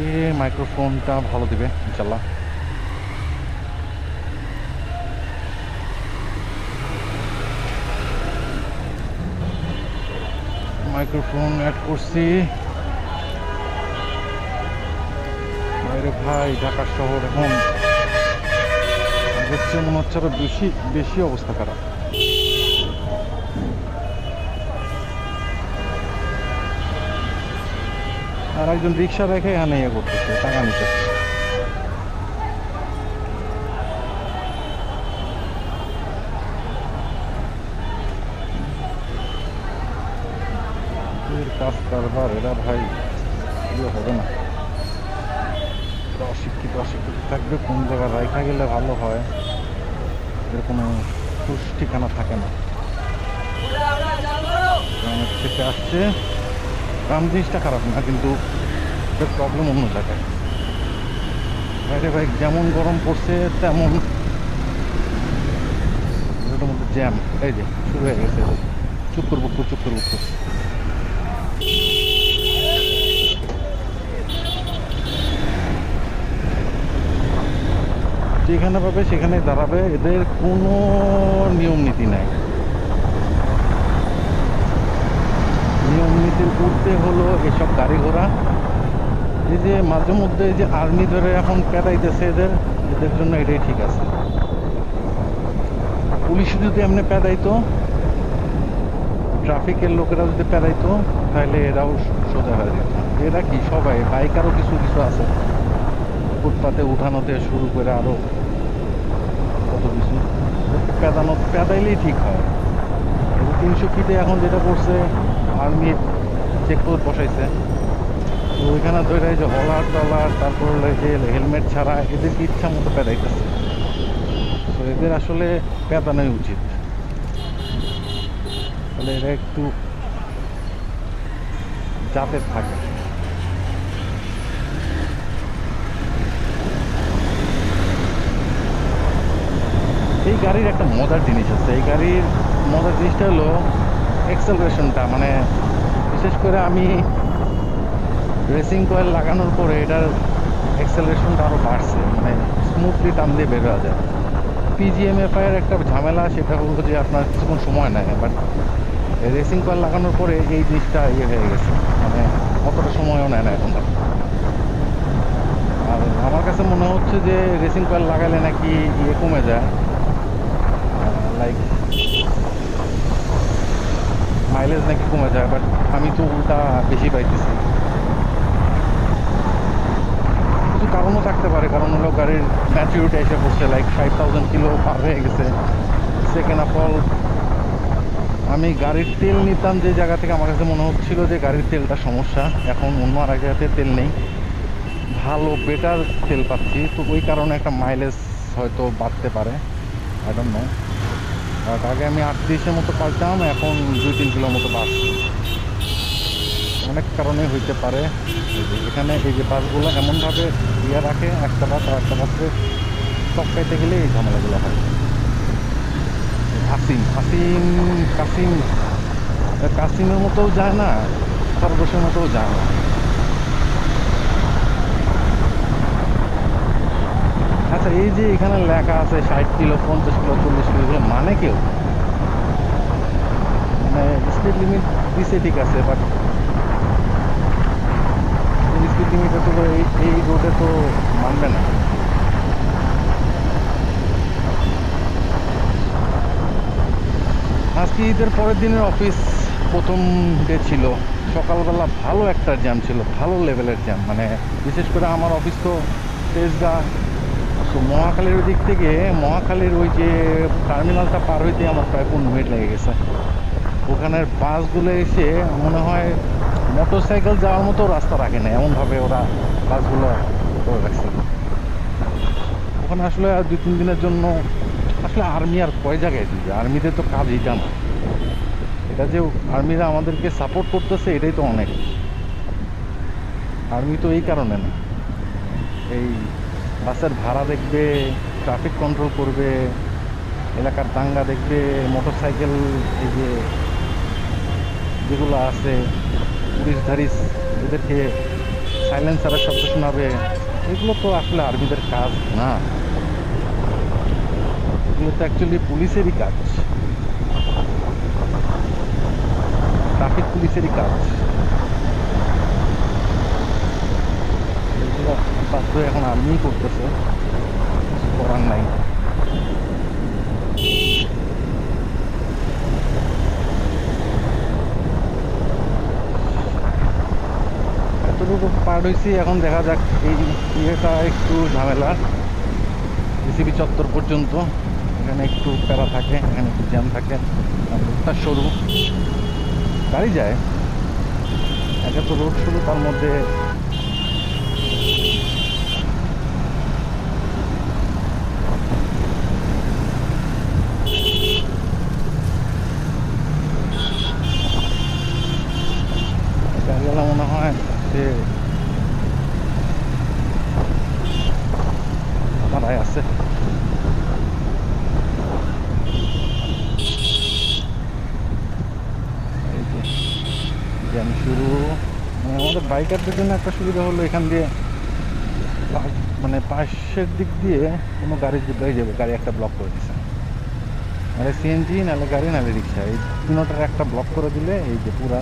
আজকে মাইক্রোফোনটা ভালো দেবে ইনশাল্লাহ মাইক্রোফোন অ্যাড করছি। বাইরে ভাই, ঢাকা শহর, এখন। চেয়ে মনে হচ্ছে বেশি বেশি অবস্থা খারাপ। আর একজন রিক্সা রেখে এখানে ইয়ে করতেছে, টাকা এর কাজ কারবার, এরা ভাই ইয়ে হবে না। অশিক্ষিত অশিক্ষিত থাকবে, কোন জায়গায় রাইখা গেলে ভালো হয়, এর কোনো ঠিকানা থাকে না। থেকে আসছে। গ্রাম জিনিসটা খারাপ না, কিন্তু প্রবলেম অন্য জায়গায়। বাইরে ভাই যেমন গরম পড়ছে, তেমন মধ্যে জ্যাম এই যে, শুরু হয়ে গেছে। চুপ করব চুপ করব যেখানে পাবে সেখানে দাঁড়াবে, এদের কোনো নিয়ম নীতি নাই। নীতির উঠতে হলো এসব গাড়ি ঘোড়া। এই যে মাঝে মধ্যে এই যে আর্মি ধরে এখন পেটাইতেছে এদের এদের জন্য এটাই ঠিক আছে। পুলিশ যদি এমনি পেদাইতো, ট্রাফিকের লোকেরা যদি পেদাইতো, তাহলে এরাও সোজা হয়ে যেত। এরা কি সবাই বাইকারও কিছু কিছু আছে। ফুটপাতে উঠানোতে শুরু করে আরও কত কিছু। পেদানো, পেদাইলেই ঠিক হয়। তিনশো ফিটে এখন যেটা করছে আর্মি চেকপোস্ট বসাইছে। তো ওইখানে ধরে যে হলার টলার, তারপর হেলমেট ছাড়া এদেরকে ইচ্ছা মতো পেদাইতেছে। তো এদের আসলে পেদানোই উচিত। তাহলে এরা একটু জাতের থাকে। এই গাড়ির একটা মজার জিনিস আছে। এই গাড়ির মজার জিনিসটা হলো এক্সেলারেশনটা মানে বিশেষ করে আমি রেসিং কয়েল লাগানোর পরে এটার অ্যাক্সেলারেশনটা আরও বাড়ছে মানে স্মুথলি টান দিয়ে বের হওয়া যায়। পিজিএমএফআই এর একটা ঝামেলা, সেটা হলো যে আপনার কিছুক্ষণ সময় নেয় বাট রেসিং কয়েল লাগানোর পরে এই জিনিসটা ইয়ে হয়ে গেছে মানে অতটা সময়ও নেয় না এখন আর আমার কাছে মনে হচ্ছে যে রেসিং কয়েল লাগালে নাকি ইয়ে কমে যায় লাইক মাইলেজ নাকি কমে যায় বাট আমি তো উল্টা বেশি পাইতেছি। কিছু কারণও থাকতে পারে, কারণ হলো গাড়ির ম্যাচুরিটি এসে পড়ছে লাইক ফাইভ থাউজেন্ড কিলো পার হয়ে গেছে। সেকেন্ড অফ অল আমি গাড়ির তেল নিতাম যে জায়গা থেকে আমার কাছে মনে হচ্ছিল যে গাড়ির তেলটা সমস্যা, এখন অন্য আর এক জায়গাতে তেল নেই। ভালো বেটার তেল পাচ্ছি, তো ওই কারণে একটা মাইলেজ হয়তো বাড়তে পারে আই ডোন্ট নো আগে আমি আটত্রিশের মতো পাইতাম এখন দুই তিন কিলোর মতো বাড়ছে অনেক কারণে হইতে পারে। এখানে এই যে বাসগুলো এমনভাবে ইয়ে রাখে, একটা বাস আর একটা বাসে টপকাইতে গেলে এই ঝামেলাগুলো হয়। আসিম আসিম কাসিম, কাসিমের মতোও যায় না খরগোশের মতোও যায় না। আচ্ছা এই যে এখানে লেখা আছে ষাট কিলো, পঞ্চাশ কিলো, চল্লিশ কিলো, এগুলো মানে কেউ? মানে স্পিড লিমিট দিছে ঠিক আছে বাট স্পিড লিমিট তো এই এই রোডে তো মানবে না। আজকে ঈদের পরের দিনের অফিস প্রথম ডে ছিল। সকালবেলা ভালো একটা জ্যাম ছিল, ভালো লেভেলের জ্যাম মানে বিশেষ করে আমার অফিস তো তেজগা তো মহাখালীর ওই দিক থেকে, মহাখালীর ওই যে টার্মিনালটা পার হইতে আমার প্রায় পনেরো মিনিট লেগে গেছে। ওখানের বাসগুলো এসে মনে হয় মোটর সাইকেল যাওয়ার মতো রাস্তা রাখে না এমনভাবে ওরা বাসগুলো করে রাখছে। ওখানে আসলে আর দুই তিন দিনের জন্য আসলে আর্মি আর কয় জায়গায় দিবে আর্মিদের তো কাজ এইটা না এটা যে আর্মিরা আমাদেরকে সাপোর্ট করতেছে, এটাই তো অনেক। আর্মি তো এই কারণে না। এই বাসের ভাড়া দেখবে ট্রাফিক কন্ট্রোল করবে, এলাকার দাঙ্গা দেখবে মোটর সাইকেল এই যে যেগুলো আছে পুলিশধারী এদেরকে সাইলেন্সারের শব্দ শোনাবে, এগুলো তো আসলে আর্মিদের কাজ না। এগুলো তো অ্যাকচুয়ালি পুলিশেরই কাজ। ট্রাফিক পুলিশেরই কাজ। এগুলো হয়ে এখন আর্মিই করতেছে করার নাই। এতটুকু পার হয়েছি এখন দেখা যাক এই ইয়েটা একটু ঝামেলা। বিসিবি চত্বর পর্যন্ত, এখানে একটু প্যারা থাকে, এখানে একটু জ্যাম থাকে রোডটা সরু। গাড়ি যায় একে তো রোড শুরু তার মধ্যে গাড়িওয়ালা মনে হয় যে দাঁড়ায় আছে শুরু মানে আমাদের বাইকারদের জন্য একটা সুবিধা হলো এখান দিয়ে মানে পাশের দিক দিয়ে কোনো গাড়ি হয়ে যাবে, গাড়ি একটা ব্লক করে দিছে। নাহলে সিএনজি নাহলে গাড়ি, নাহলে রিক্সা এই তিনোটার একটা ব্লক করে দিলে এই যে পুরা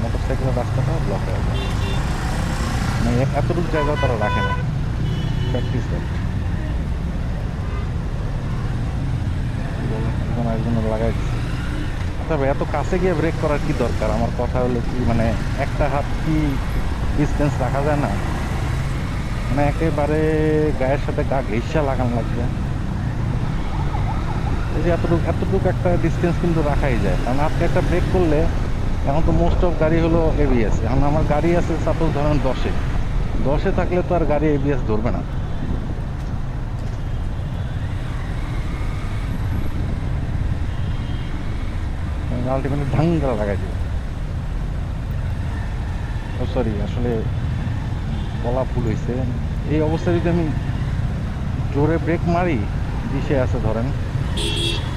মোটর সাইকেলের রাস্তাটা ব্লক হয়ে যায় মানে এতটুকু জায়গাও তারা রাখে না। প্র্যাকটিস একজনের লাগাই তবে এত কাছে গিয়ে ব্রেক করার কি দরকার? আমার কথা হলো কি মানে একটা হাত কি ডিস্টেন্স রাখা যায় না? মানে একেবারে গায়ের সাথে গা ঘেঁষা লাগানো লাগবে। এই যে এতটুকু এতটুকু একটা ডিস্টেন্স কিন্তু রাখাই যায়। কারণ আজকে একটা ব্রেক করলে, এখন তো মোস্ট অফ গাড়ি হলো এবিএস এখন আমার গাড়ি আছে সাপোজ ধরেন দশে। দশে থাকলে তো আর গাড়ি এবিএস ধরবে না। আলটিমেটলি ঢাং লাগাই দিবে। ও সরি আসলে বলা ভুল হয়েছে এই অবস্থায় যদি আমি জোরে ব্রেক মারি দিশে আছে ধরেন,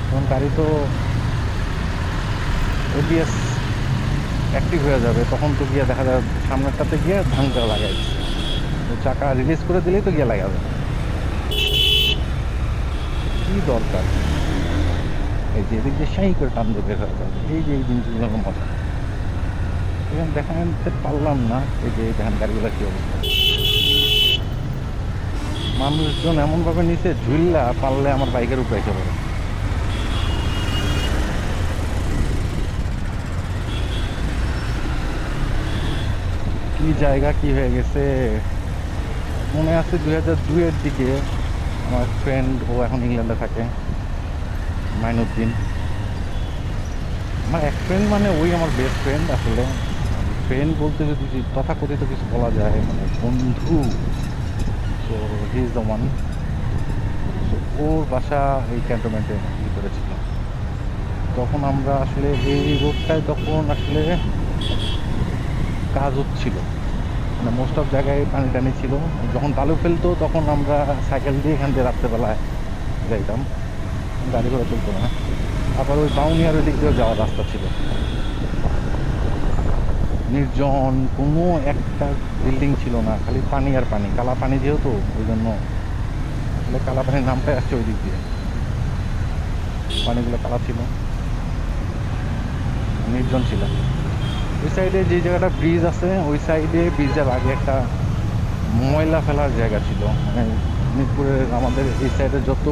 তখন গাড়ি তো এবিএস অ্যাক্টিভ হয়ে যাবে। তখন তো গিয়ে দেখা যাবে সামনেরটাতে গিয়ে ধানটা লাগাই দিচ্ছে তো চাকা রিলিজ করে দিলেই তো গিয়ে লাগাবে। কি দরকার? এই যে এদিক দিয়ে সাই করে টান যাবে এই যে এই জিনিসগুলো মজা এখানে দেখাতে পারলাম না, এই যে ধান গাড়িগুলো কি অবস্থা। মানুষজন এমনভাবে নিচে ঝুললা পারলে আমার বাইকের উপরে পড়ে। কি জায়গা, কি হয়ে গেছে? মনে আছে দুই হাজার দুইয়ের দিকে আমার ফ্রেন্ড ও এখন ইংল্যান্ডে থাকে, মাইনুদ্দিন। আমার এক ফ্রেন্ড মানে ওই আমার বেস্ট ফ্রেন্ড আসলে। ফ্রেন্ড বলতে যদি তথাকথিত কিছু বলা যায় মানে বন্ধু। তো হি ইজ দ্য ওয়ান ওর বাসা এই ক্যান্টনমেন্টে ভিতরে ছিল। তখন আমরা আসলে এই রোডটায় তখন আসলে কাজ হচ্ছিল। মানে মোস্ট অফ জায়গায় পানি টানি ছিল। যখন বালু ফেলতো, তখন আমরা সাইকেল দিয়ে এখান দিয়ে রাত্রেবেলায় যাইতাম। গাড়ি ঘোড়া চলতো না। আবার ওই বাউনিয়ার ওই দিক দিয়েও যাওয়ার রাস্তা ছিল। নির্জন কোনো একটা বিল্ডিং ছিল না, খালি পানি আর পানি, কালা পানি যেহেতু, ওই জন্য আসলে কালা পানির নামটাই আসছে ওই দিক দিয়ে। পানিগুলো কালা ছিল। নির্জন ছিল। ওই সাইডে যে জায়গাটা ব্রিজ আছে, ওই সাইডে ব্রিজের আগে একটা ময়লা ফেলার জায়গা ছিল। মানে মিরপুরের আমাদের এই সাইডে যত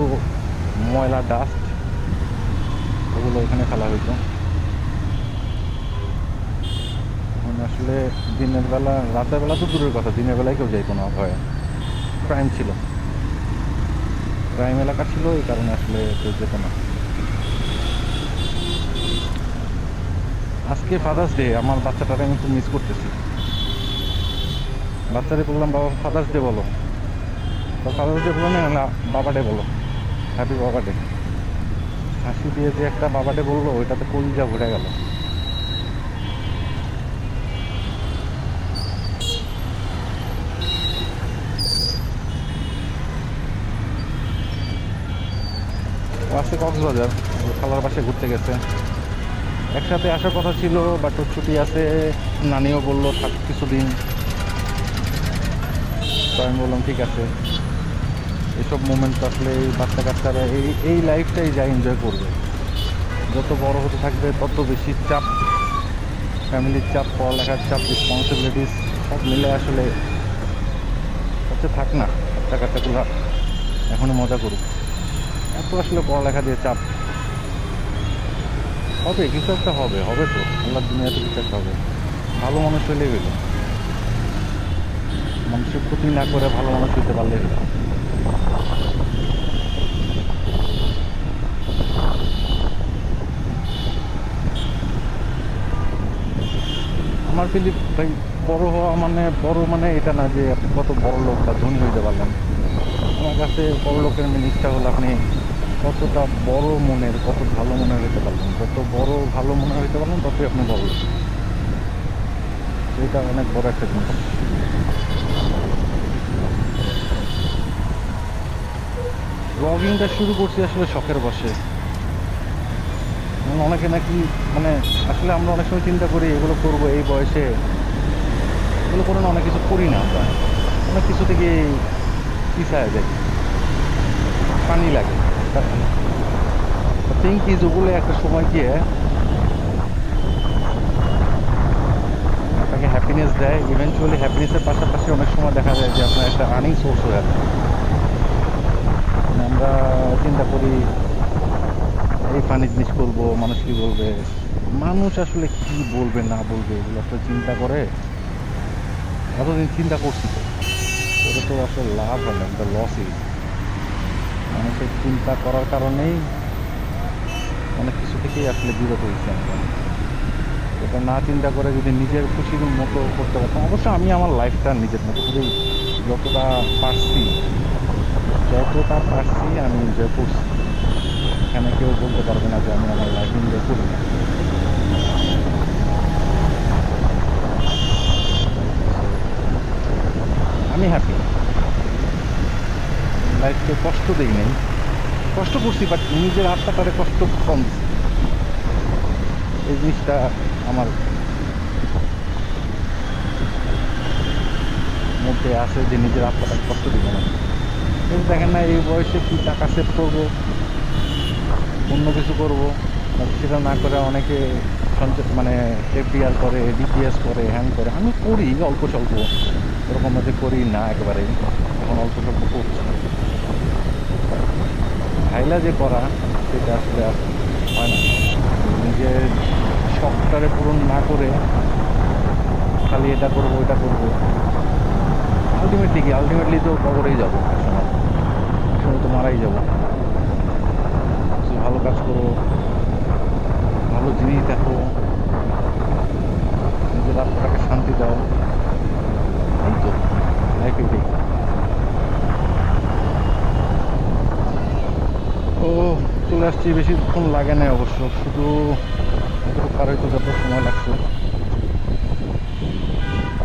ময়লা ডাস্ট ওগুলো ওখানে ফেলা হইতো। মানে আসলে দিনের বেলা, রাতের বেলা তো দূরের কথা, দিনের বেলায় কেউ যাইতো না, ভয়ে। ক্রাইম ছিল। ক্রাইম এলাকা ছিল, এই কারণে আসলে কেউ যেত না। আজকে ফাদার্স ডে আমার বাচ্চাটাকে আমি খুব মিস করতেছি। বাচ্চারে বললাম, বাবা ফাদার্স ডে বলো। ফাদার্স ডে বললাম, না বাবা ডে বলো। হ্যাপি বাবা ডে হাসি দিয়ে যে একটা বাবা ডে বলল, ওইটাতে কলিজা ভরে গেল। ও আসছে কক্সবাজার খালার পাশে ঘুরতে গেছে। একসাথে আসার কথা ছিল বাট ছুটি আছে। নানিও বলল, থাক, কিছুদিন। তো আমি বললাম, ঠিক আছে। এসব মোমেন্ট আসলে এই বাচ্চা কাচ্চারা এই এই লাইফটাই যা এনজয় করবে। যত বড় হতে থাকবে, তত বেশি চাপ ফ্যামিলির চাপ, পড়ালেখার চাপ রেসপন্সিবিলিটিস সব মিলে আসলে হচ্ছে থাক না। বাচ্চা কাচ্চাগুলো এখনও মজা করুক। এত আসলে পড়ালেখা দিয়ে চাপ। হবে, কিছু একটা হবে হবে তো। আল্লাহর দুনিয়াতে কিছু একটা হবে। ভালো মানুষ হইলে হইল। মানুষের ক্ষতি না করে ভালো মানুষ হইতে পারলে হইল। আমার ফিলিপ ভাই, বড় হওয়া মানে বড় মানে এটা না যে আপনি কত বড় লোক বা ধনী হইতে পারলেন। আমার কাছে বড় লোকের জিনিসটা হলো আপনি কতটা বড় মনের, কত ভালো মনের হতে পারলেন? যত বড় ভালো মনের হতে পারলেন, ততই আপনি লোক এটা অনেক বড় একটা জিনিস ব্লগিংটা শুরু করছি আসলে শখের বসে অনেকে নাকি মানে আসলে আমরা অনেক সময় চিন্তা করি, এগুলো করব এই বয়সে। এগুলো করে না, অনেক কিছু করি না আমরা। অনেক কিছু থেকে পিছায় যাই। পানি লাগে। থিঙ্ক ইজ ওগুলো একটা সময় গিয়ে আপনাকে হ্যাপিনেস দেয়। ইভেনচুয়ালি হ্যাপিনেসের পাশাপাশি অনেক সময় দেখা যায় যে আপনার একটা আর্নিং সোর্স হয়ে যায়। মানে আমরা চিন্তা করি, এই ফানি জিনিস করব মানুষ কি বলবে? মানুষ আসলে কি বলবে, না বলবে, এগুলো আসলে চিন্তা করে। এতদিন চিন্তা করছি তো। ওটা তো আসলে লাভ হয় না একটা লসই মানুষের চিন্তা করার কারণেই অনেক কিছু থেকেই আসলে বিরত হয়েছি এটা না চিন্তা করে যদি নিজের খুশির মতো করতে পারতাম, অবশ্য আমি আমার লাইফটা নিজের মতো করেই যতটা পারছি যতটা পারছি আমি এনজয় করছি। এখানে কেউ বলতে পারবে না যে আমি আমার লাইফ এনজয় করি না আমি হ্যাপি লাইফকে কষ্ট দিই নাই। কষ্ট করছি বাট নিজের আত্মাটারে কষ্ট কম। এই জিনিসটা আমার মধ্যে আছে যে নিজের আত্মাটাকে কষ্ট দিব না দেখেন না, এই বয়সে কি টাকা সেভ করব, অন্য কিছু করব সেটা না করে অনেকে সঞ্চয় মানে এফডিআর করে ডিপিএস করে হ্যান করে। আমি করি, অল্প স্বল্প। এরকম যে করি না একেবারে। এখন অল্প স্বল্প করছি। হাইলা যে করা, সেটা আসলে আর হয় না। নিজের শখটারে পূরণ না করে খালি এটা করব এটা করব। আলটিমেটলি কি আলটিমেটলি তো কবরেই যাব একসময় তো মারাই যাব। ভালো কাজ করো, ভালো জিনিস দেখো, নিজের আত্মাটাকে শান্তি দাও। এই তো লাইফ এটাই ও, চলে আসছি, বেশিক্ষণ লাগে না অবশ্য, শুধু পার হইতে যত সময় লাগছে।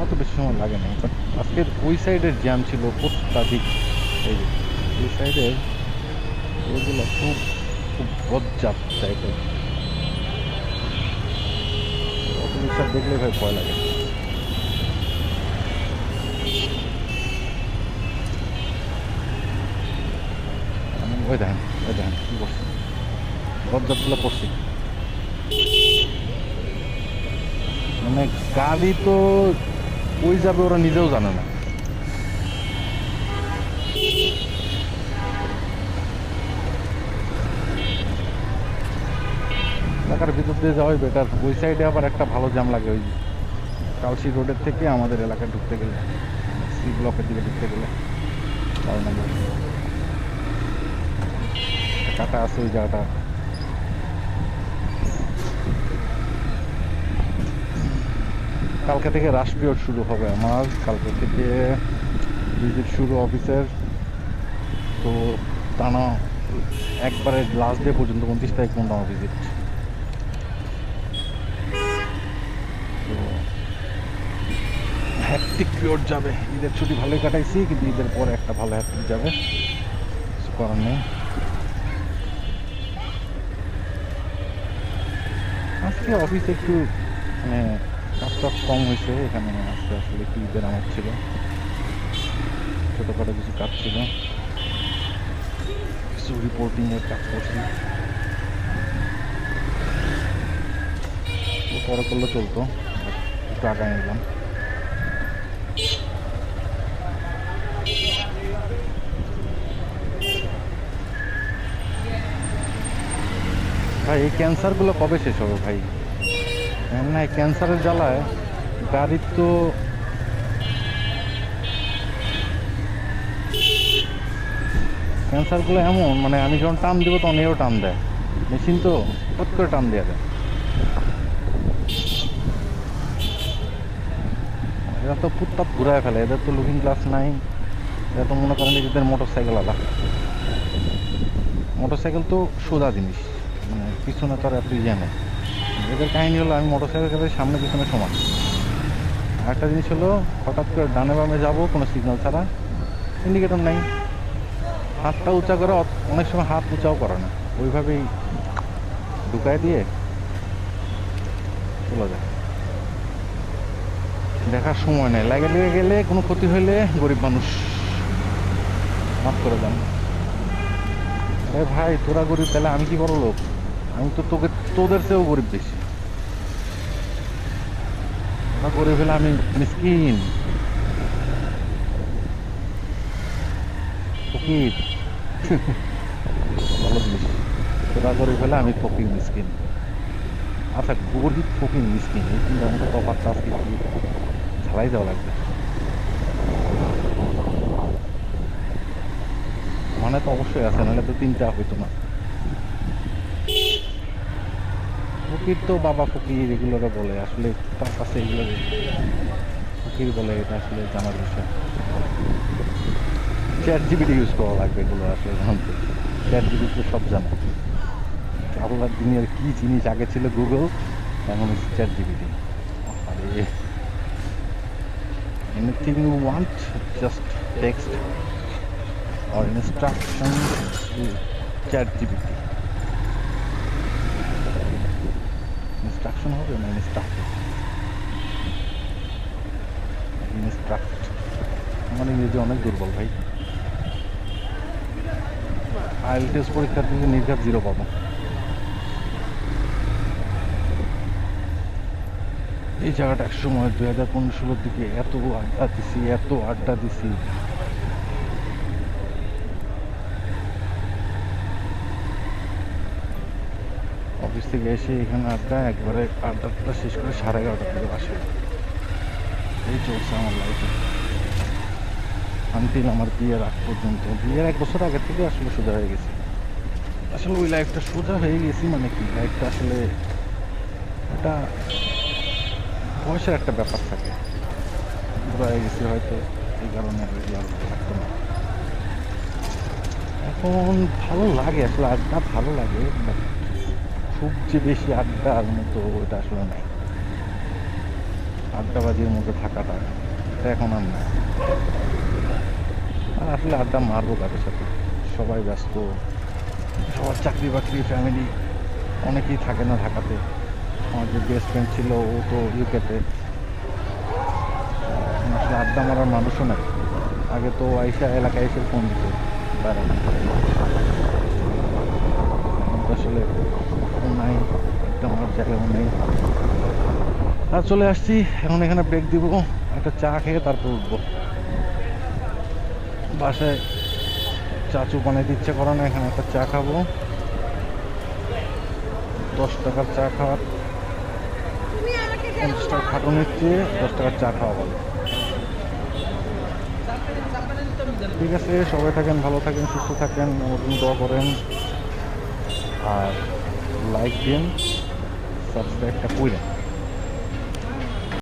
অত বেশি সময় লাগে না বাট আজকের ওই সাইডের জ্যাম ছিল অত্যাধিক এই যে, এই সাইডের ওইগুলো খুব খুব বজ্জাত টাইপের রিক্সা দেখলে ভাই ভয় লাগে। ওই দেখেন ওই বজ্জাতগুলো করছি। মানে গাড়ি তো ওই যাবে ওরা নিজেও জানে না। এলাকার ভিতর দিয়ে যাওয়াই বেটার ওই সাইডে আবার একটা ভালো জ্যাম লাগে ওই কালসি রোডের থেকে আমাদের এলাকায় ঢুকতে গেলে। সি ব্লকের দিকে ঢুকতে গেলে। বারো কাটা আছে ওই জায়গাটা। কালকে থেকে রাশ পিরিয়ড শুরু হবে আমার। কালকে থেকে ভিজিট শুরু অফিসের। তো টানা একবারে লাস্ট ডে পর্যন্ত, উনত্রিশ তারিখ পর্যন্ত আমার ভিজিট তো হ্যাপটিক পিরিয়ড যাবে। ঈদের ছুটি ভালোই কাটাইছি, কিন্তু ঈদের পরে একটা ভালো হ্যাপটিক যাবে। কিছু করার নেই। আজকে অফিসে একটু মানে টাজ কম হয়েছে, এখানে আজকে আসলে একটু ঈদের আমার ছিল। ছোটোখাটো কিছু কাজ ছিল। কিছু রিপোর্টিংয়ের কাজ করছি। পরে করলে চলতো একটু আগায় নিলাম। ভাই, এই ক্যান্সারগুলো কবে শেষ হবে ভাই? না ক্যান্সারের জ্বালায়। গাড়ির তো ক্যান্সারগুলো এমন মানে আমি যখন টান দেবো তখন এও টান দেয়। মেশিন তো ফট করে টান দেওয়া দেয়। এরা তো ফুটপাত ঘুরায় ফেলে, এদের তো লুকিং গ্লাস নাই। এরা তো মনে করেন নিজেদের মোটর সাইকেল আলা। মোটর সাইকেল তো সোজা জিনিস মানে পিছনে তো আর এত ইয়ে নেই। এদের কাহিনী হলো, আমি মোটর সাইকেলের সামনে, পিছনে সমান। একটা জিনিস হলো, হঠাৎ করে ডানে বামে যাব, কোনো সিগন্যাল ছাড়া। ইন্ডিকেটর নাই। হাতটা উঁচা করে অনেক সময় হাত উঁচাও করে না। ওইভাবেই ঢুকায় দিয়ে চলে যায়। দেখার সময় নেই। লাগে লেগে গেলে, কোনো ক্ষতি হইলে গরিব মানুষ মাফ করে দেন। এ ভাই, তোরা গরিব, তাহলে আমি কি বড় লোক আমি তো তোকে তোদের চেয়েও গরিব বেশি। তোরা গরিব হলে আমি মিসকিন। ফকির। ভালো জিনিস। তোরা গরিব হলে আমি ফকির মিসকিন। আচ্ছা গরিব ফকির মিসকিন, এই তিনটার মতো তফাৎটা আজকে কি? ঝালাই দেওয়া লাগবে। মানে তো অবশ্যই আছে, নাহলে তো তিনটা হইতো না। ফকির তো বাবা ফকির এগুলোরে বলে, আসলে তার কাছে এগুলো ফকির বলে, এটা আসলে জানার বিষয়। চ্যাট জিবিটি ইউজ করা লাগবে এগুলো আসলে জানতে। চ্যাট জিবি তো সব জানে। আল্লাহ দুনিয়ার কী জিনিস আগে ছিল গুগল এখন চ্যাট জিবিটি আরে, anything you want, just text or instruction to chat instruction হবে না ইনস্ট্রাক্ট ইনস্ট্রাক্ট আমার ইংরেজি অনেক দুর্বল ভাই। আইএল টেস্ট পরীক্ষার দিকে নির্ঘাত জিরো পাবো। এই জায়গাটা এক সময় দুই হাজার পনেরো ষোলোর দিকে এত আড্ডা দিছি, এত আড্ডা দিছি অফিস থেকে এসে এখানে আড্ডা, একবারে আড্ডাটা শেষ করে সাড়ে এগারোটা থেকে বাসে এই চলছে আমার লাইফে আনটিল আমার বিয়ের আগ পর্যন্ত। বিয়ের এক বছর আগে থেকে আসলে সোজা হয়ে গেছে। আসলে ওই লাইফটা সোজা হয়ে গেছি মানে কি? লাইফটা আসলে একটা বয়সের একটা ব্যাপার থাকে। বুড়া হয়ে গেছি হয়তো এই কারণে আর লাগতো না। এখন ভালো লাগে, আসলে আড্ডা ভালো লাগে বাট খুব বেশি আড্ডার মতো ওটা আসলে নাই। আড্ডাবাজির মধ্যে থাকাটা এটা এখন আর নাই। আর আসলে আড্ডা মারবো কাদের সাথে? সবাই ব্যস্ত, সবার চাকরি বাকরি ফ্যামিলি অনেকেই থাকে না ঢাকাতে। আমার যে বেস্ট ফ্রেন্ড ছিল, ও তো ইউকেতে আসলে আড্ডা মারার মানুষও নাই। আগে তো আইসা এলাকায় এসে ফোন দিত। আসলে আড্ডা মারার জায়গাও নেই। আর চলে আসছি, এখন এখানে ব্রেক দিব, একটা চা খেয়ে তারপর উঠবো। বাসায় চাচু বানাইতে ইচ্ছে করে না, এখানে একটা চা খাব। দশ টাকার চা খাওয়ার। পঞ্চাশ টাকা খাটুনির চেয়ে দশ টাকার চা খাওয়া ভালো ঠিক আছে, সবাই থাকেন, ভালো থাকেন, সুস্থ থাকেন, আমার জন্য দোয়া করেন। আর লাইক দিন। সাবস্ক্রাইবটা করেন